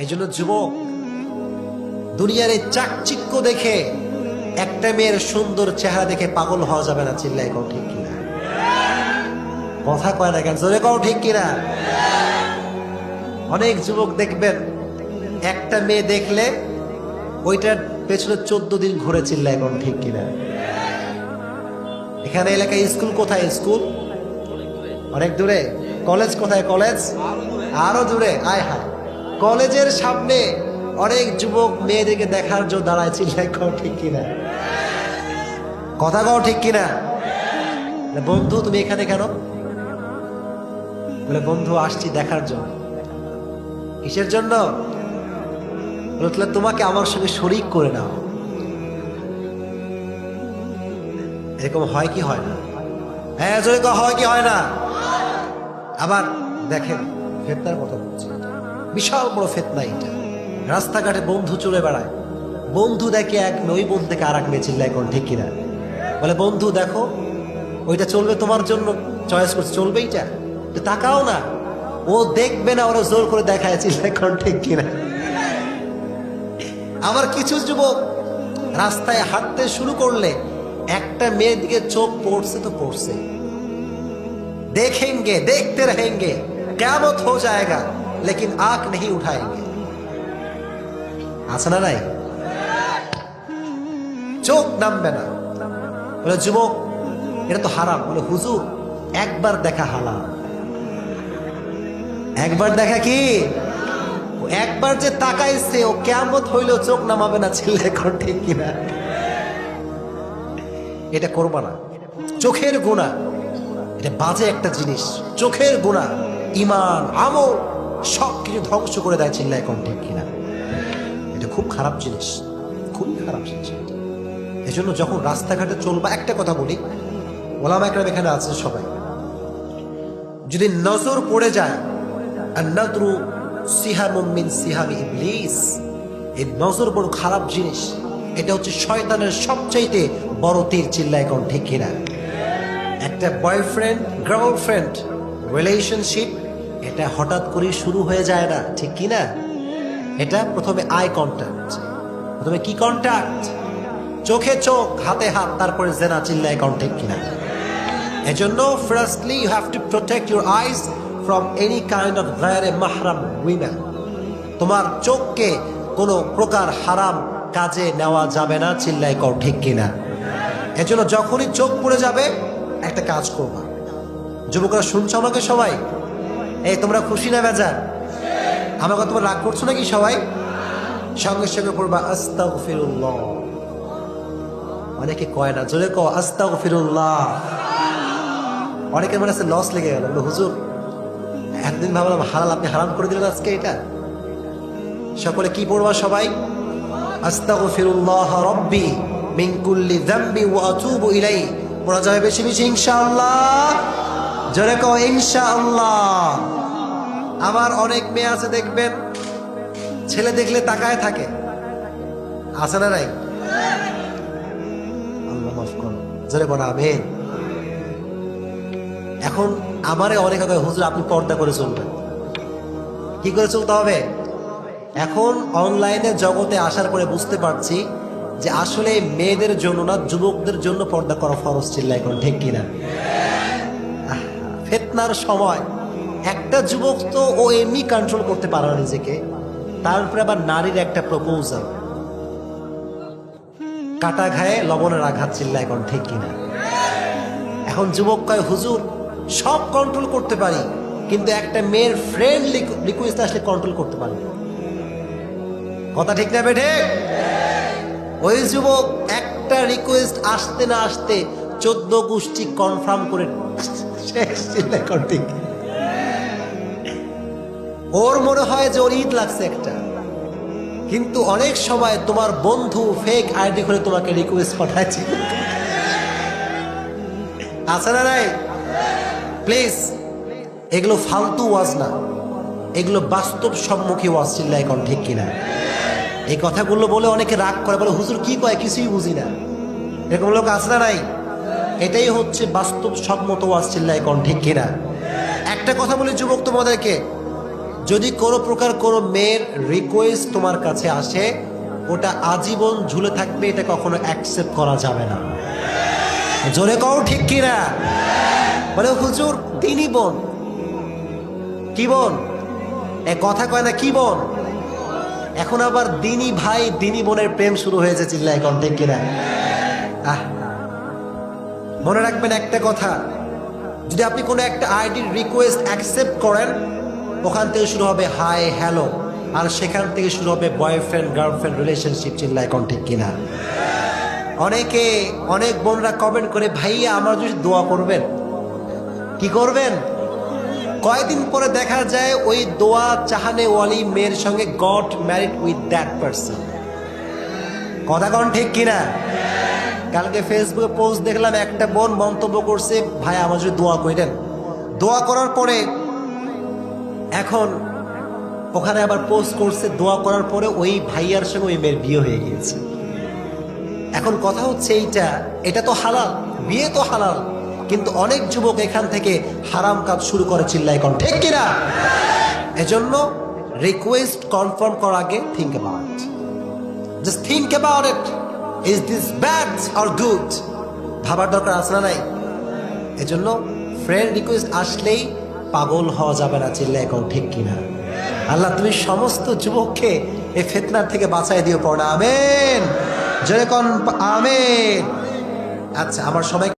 এই জন্য যুবক, দুনিয়ার এই চাকচিক্য দেখে একটা মেয়ের সুন্দর চেহারা দেখে পাগল হওয়া যাবে না চিল্লাই কও ঠিক কিনা? কথা কয় না কেন, জোরে কও ঠিক কিনা? অনেক যুবক দেখবেন, একটা মেয়ে দেখলে ওইটার পেছনে চোদ্দ দিন ঘুরে চিল্লায় কোন ঠিক কিনা? এখানে এলাকায় স্কুল কোথায়? স্কুল? অনেক দূরে। কলেজ কোথায়? কলেজ? আরও দূরে। আয় হায়। কলেজের সামনে অনেক যুবক মেয়েদেরকে দেখার জন্য দাঁড়ায় চিল্লায় ঠিক কিনা? কথা কও ঠিক কিনা? বন্ধু, তুমি এখানে কেন? বলে, বন্ধু, আসছি দেখার জন্য। কিসের জন্য? তোমাকে আমার সঙ্গে শরিক করে নাও। এরকম হয় কি হয় না? হ্যাঁ হয় কি হয় না? আবার দেখেন ফেতনার কথা বলছি বিশাল বড় ফেতনা এটা রাস্তাঘাটে বন্ধু চলে বেড়ায় বন্ধু দেখে এক মেয়ে, ওই বন্ধু থেকে আর এক মেয়ে চিল্লায় কোন ঠিক কিনা বলে বন্ধু দেখো ওইটা চলবে তোমার জন্য চয়েস করছে চলবে এইটা তো তাকাও না ও দেখবে না ওরা জোর করে দেখায় চিল্লায় কোন ঠিক কিনা আবার কিছু যুবক রাস্তায় হাঁটতে শুরু করলে একটা মেয়ের দিকে চোখ পড়ছে তো পড়ছে देखेंगे देखते रहेंगे क्यामत हो जाएगा लेकिन आंख नहीं उठाएंगे আছে না নাই চোখ নামবে না বলে যুবক এটা তো হারাম বলে হুজুর একবার দেখা হালাল একবার দেখা কি ও একবার যে তাকাইছে ও কেমত হইলেও চোখ নামাবে না ছেলে এখন ঠিক কিনা এটা করবা না চোখের গুণা এটা বাজে একটা জিনিস চোখের গুণা ইমান আমল সব কিছু ধ্বংস করে দেয় চিল্লায় কোন ঠিক কিনা। এটা খুব খারাপ জিনিস, খুবই খারাপ জিনিস। এই জন্য যখন রাস্তাঘাটে চলবা, একটা কথা বলি, ওলামা একরাম এখানে আছেন সবাই। যদি নজর পড়ে যায় আর ইবলিস, এই নজর বড় খারাপ জিনিস। এটা হচ্ছে শয়তানের সবচাইতে বড় তীর চিল্লায় কোন ঠিক কিনা। একটা বয়ফ্রেন্ড গার্লফ্রেন্ড রিলেশনশিপ এটা হঠাৎ করে শুরু হয়ে যায় না, ঠিক কি না? এটা প্রথমে আই কন্ট্যাক্ট প্রথমে কি কন্ট্যাক্ট চোখে চোখ, হাতে হাত, তারপরে জেনা, চিল্লায় কন্ট্যাক্ট কিনা। এজন্য firstly you have to protect your eyes from any kind of গায়রে মাহরাম উইমেন তোমার চোখকে কোনো প্রকার হারাম কাজে নেওয়া যাবে না চিল্লাই কর ঠিক কিনা। এজন্য যখনই চোখ পড়ে যাবে, একটা কাজ করবা। যুবকরা, শুনছো আমাকে সবাই? এই, তোমরা খুশি না, বেজার? আমাকে তোমরা রাগ করছ নাকি সবাই? সঙ্গে সঙ্গে পড়বা, আস্তাগফিরুল্লাহ। অনেকে কয় না, জোরে কও, আস্তাগফিরুল্লাহ। অনেকের মনে আছে লস লেগে গেল। হুজুর, একদিন ভাবলাম হালাল, আপনি হারাম করে দিলেন আজকে এটা? সকলে কি পড়বা সবাই? আস্তাগফিরুল্লাহ রব্বি মিন কুল্লি যামবি ওয়া আতুবু ইলাইহি। পড়া যাবে বেশি বেশি, ইনশাআল্লাহ। জোরে কও ইনশাআল্লাহ। আবার অনেক মেয়ে আছে, দেখবেন, ছেলে দেখলে তাকায় থাকে। আছে না নাই? আল্লাহ মাফ জোরে আমিন। এখন আমারে অনেক আগে হুজুর, আপনি পর্দা করে চলবেন। কি করে চলতে হবে? এখন অনলাইনে জগতে আসার পরে বুঝতে পারছি যে আসলে মেয়েদের জন্য না, যুবকদের জন্য পর্দা করা ফরজ ছিল এখন, ঠিক কিনা? ফেতনার সময় একটা যুবক তো ও এমনি কন্ট্রোল করতে পারে না নিজেকে তারপরে আবার নারীর একটা প্রপোজাল কাটা ঘায়ে লবণের আঘাত চিল্লা এখন ঠিক কিনা। এখন যুবক কয়, হুজুর, সব কন্ট্রোল করতে পারি, কিন্তু একটা মেয়ের ফ্রেন্ড রিকোয়েস্ট আসলে কন্ট্রোল করতে পারি কথা ঠিক না বেঠে? ওই যুবক একটা রিকোয়েস্ট আসতে না আসতে চোদ্দ গোষ্ঠী কনফার্ম করে শেষ ওর মনে হয় যে ওর ঈদ লাগছে একটা। কিন্তু অনেক সময় তোমার বন্ধু ফেক আইডি করে তোমাকে রিকোয়েস্ট পাঠাচ্ছে আছে না নাই? প্লিজ এগুলো ফালতু ওয়াজ না। এগুলো বাস্তব সম্মুখী ওয়াজ চিল্লা এখন ঠিক কিনা। এই কথাগুলো বলে অনেকে রাগ করে, বলে, হুজুর কি কয়? কিছুই বুঝি না। এরকম লোক আছে না নাই? এটাই হচ্ছে বাস্তব সম্মত ওয়াজ চিল্লা এখন ঠিক কিনা একটা কথা বলি যুবক তোমাদেরকে, যদি কোনো প্রকার কোনো মেয়ের রিকোয়েস্ট তোমার কাছে আসে, ওটা আজীবন ঝুলে থাকবে, এটা কখনো অ্যাকসেপ্ট করা যাবে না। জোরে কও ঠিক কিনা? বলে হুজুর, তিনি বোন। কি বোন? এ কথা কয় না, কি বোন? এখন আবার দিনী ভাই, দিনী বোনের প্রেম শুরু হয়েছে চিল্লা এখন কিনা আহ মনে রাখবেন একটা কথা। যদি আপনি কোনো একটা আইডির রিকোয়েস্ট অ্যাকসেপ্ট করেন, ওখান থেকে শুরু হবে হাই হ্যালো আর সেখান থেকে শুরু হবে বয়ফ্রেন্ড গার্লফ্রেন্ড রিলেশনশিপ চিল্লা, এখন ঠিক কিনা? অনেকে, অনেক বোনরা কমেন্ট করে, ভাইয়া, আমার যদি দোয়া করবেন। কি করবেন? কয়েকদিন পরে দেখা যায়, ওই দোয়া চাহানে ওয়ালি মেয়ের সঙ্গে got married with that person কথা কন ঠিক কিনা? কালকে ফেসবুকে পোস্ট দেখলাম, একটা বোন মন্তব্য করছে, ভাই, আমার যদি দোয়া করেন দোয়া করার পরে এখন ওখানে আবার পোস্ট করছে, দোয়া করার পরে ওই ভাইয়ার সঙ্গে ওই মেয়ের বিয়ে হয়ে গিয়েছে। এখন কথা হচ্ছে এইটা, এটা তো হালাল, বিয়ে তো হালাল, কিন্তু অনেক যুবক এখান থেকে হারাম কাজ শুরু করে চিল্লাই কন ঠিক কিনা? এজন্য রিকোয়েস্ট কনফার্ম করার আগে think about just think about it is this bad or good ভাবার দরকার আছে না নাই? এজন্য ফ্রেন্ড রিকোয়েস্ট আসলেই পাগল হওয়া যাবে না চিল্লে এখন ঠিক কিনা। আল্লাহ, তুমি সমস্ত যুবককে এই ফেতনার থেকে বাঁচাই দিও, পড়া আমেন। যেরকম আমেন। আচ্ছা আমার সময়